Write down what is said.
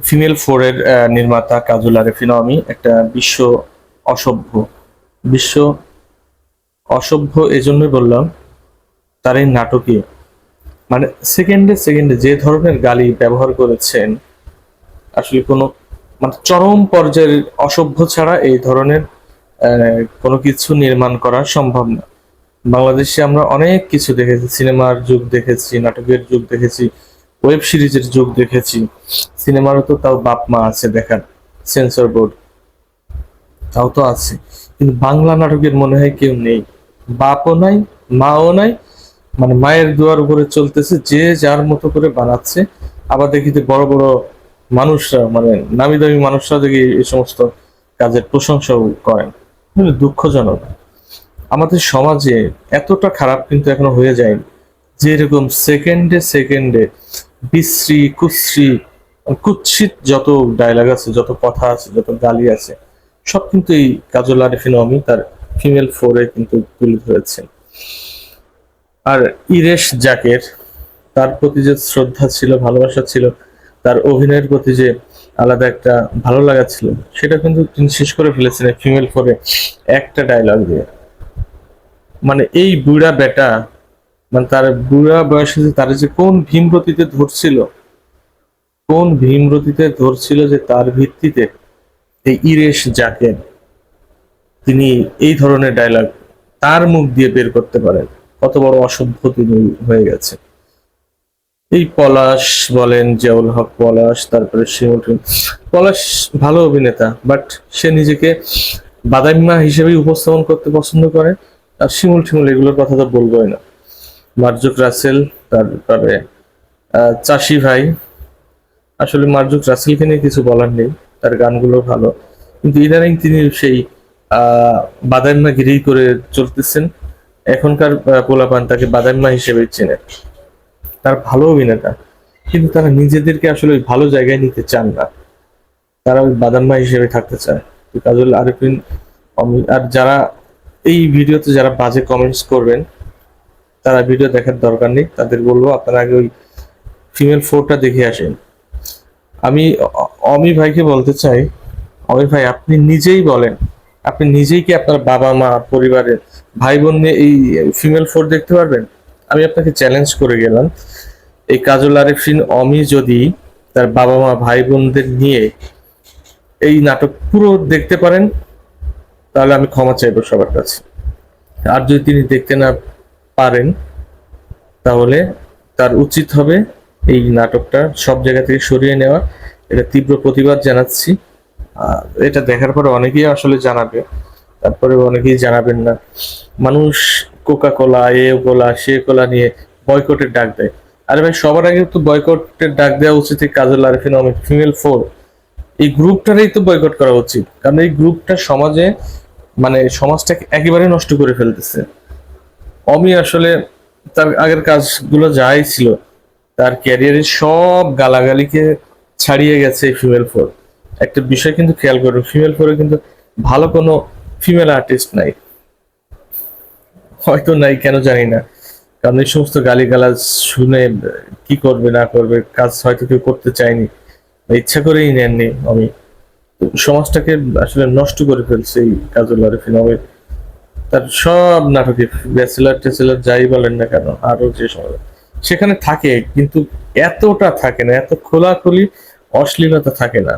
Female ফোরের নির্মাতা কাজুল আরেফিন আমি একটা বিশ্ব অসভ্য বিশ্ব অসভ্য এজন্যই বললাম তার এই নাটকে মানে সেকেন্ডে সেকেন্ডে যে ধরনের গালি ব্যবহার করেছেন, আসলে কোনো মানে চরম পর্যায়ের অসভ্য ছাড়া এই ধরনের কোনো কিছু নির্মাণ করা সম্ভব না। বাংলাদেশে আমরা অনেক কিছু দেখেছি, সিনেমার যুগ দেখেছি, নাটকের যুগ দেখেছি। ওয়েব সিরিজের যুগ দেখেছি। সিনেমারও তো তাও বাপ মা আছে, দেখার সেন্সর বোর্ড তাও তো আছে। কিন্তু বাংলা নাটকের মনে হয় কেউ নেই। বাপও নাই, মাও নাই মানে মায়ের দুয়ার উপরে চলতেছে, যে যার মতো করে বানাচ্ছে। আবার দেখি যে বড় বড় মানুষরা মানে নামি দামি মানুষরা দেখি এই সমস্ত কাজের প্রশংসাও করেন। দুঃখজনক, আমাদের সমাজে এতটা খারাপ কিন্তু এখনও হয়ে যায়নি। যে এরকম সেকেন্ডে সেকেন্ডে বিশ্রী, কুশ্রী, কুৎসিত যত ডায়লগ আছে, যত কথা আছে, যত গালি আছে, সব কিন্তু এই কাজল আরিফিন অমি তার ফিমেল ফোরে কিন্তু তুলে ধরেছেন। আর ইরেশ জাকের, তার প্রতি যে শ্রদ্ধা ছিল, ভালোবাসা ছিল, তার অভিনয়ের প্রতি যে আলাদা একটা ভালো লাগা ছিল, সেটা কিন্তু তিনি শেষ করে ফেলেছেন ফিমেল ফোরে একটা ডায়লগ দিয়ে। মানে এই বুড়া বেটা মানে তার বুড়া বয়সে যে তার যে কোন ভীমরতিতে ধরছিল, কোন ভীমরতিতে ধরছিল যে তার ভিত্তিতে এই ইরেশ যাকে তিনি এই ধরনের ডায়লগ তার মুখ দিয়ে বের করতে পারেন। কত বড় অসভ্য তিনি হয়ে গেছে এই পলাশ বলেন, জিয়াউল হক পলাশ, তারপরে শিমুল পলাশ ভালো অভিনেতা বাট সে নিজেকে বাদামিমা হিসেবে উপস্থাপন করতে পছন্দ করে। আর শিমুল শিমুল এগুলোর কথা তো বলবোই না। মার্জুক রাসেল তারপরে চাষি ভাই। আসলে মার্জুক রাসেলকে নিয়ে কিছু বলার নেই, তার গানগুলো ভালো। কিন্তু ইদানিং তিনি সেই বাদাম্মা গিরি করে চলতেছেন। এখনকার পোলাপান তাকে বাদাম্মা হিসেবে চেনে। তার ভালো অভিনেতা। কিন্তু তারা নিজেদেরকে আসলে ওই ভালো জায়গায় নিতে চান না। তারা ওই বাদাম্মা হিসেবে থাকতে চায়। কাজল আরিফিন আর যারা এই ভিডিওতে যারা বাজে কমেন্টস করবেন তারা ভিডিও দেখার দরকার নেই। তাদের বলব, আপনারা আগে ওই ফিমেল ফোরটা দেখে আসেন। আমি অমি ভাইকে বলতে চাই, অমি ভাই, আপনি নিজেই বলেন, আপনি নিজেই কি আপনার বাবা মা, পরিবারের ভাই বোন নিয়ে এই ফিমেল ফোর দেখতে পারবেন? আমি আপনাকে চ্যালেঞ্জ করে গেলাম, এই কাজল আরিফিন, অমি যদি তার বাবা মা ভাই বোনদের নিয়ে এই নাটক পুরো দেখতে পারেন, তাহলে আমি ক্ষমা চাইব সবার কাছে। আর যদি তিনি দেখতে না পারেন, তাহলে তার উচিত হবে এই নাটকটা সব জায়গা থেকে সরিয়ে নেওয়া। এটা তীব্র প্রতিবাদ জানাচ্ছি। এটা দেখার পরে অনেকেই আসলে জানাবে, তারপরে অনেকেই জানাবেন না। মানুষ কোকা কোলা এ কোলা সে কোলা নিয়ে বয়কটের ডাক দেয়। আরে ভাই, সবার আগে তো বয়কটের ডাক দেওয়া উচিত এই কাজল আরিফিন অমিত ফিমেল ফোর এই গ্রুপটারই তো বয়কট করা উচিত। কারণ এই গ্রুপটা সমাজে মানে সমাজটাকে একেবারে নষ্ট করে ফেলতেছে। অমি আসলে তার আগের কাজগুলো যাই ছিল, তার ক্যারিয়ারের সব গালাগালিকে ছাড়িয়ে গেছে ফিমেল ফোর একটা বিষয় কিন্তু খেয়াল করুন ফিমেল ফোরে কিন্তু ভালো কোনো ফিমেল আর্টিস্ট নাই। হয়তো নাই, কেন জানি না। কারণ এই সমস্ত গালিগালাজ শুনে কি করবে, না করবে, কাজ হয়তো কেউ করতে চায়নি ইচ্ছা করেই নেননি আমি সমাজটাকে আসলে নষ্ট করে ফেলছে এই কাজল আরিফিন অমির তার সব নাটকে ব্যাচেলার টেচেলার যাই বলেন না কেন আরও যে সেখানে থাকে, কিন্তু এতটা থাকে না, এত খোলাখুলি অশ্লীলতা থাকে না।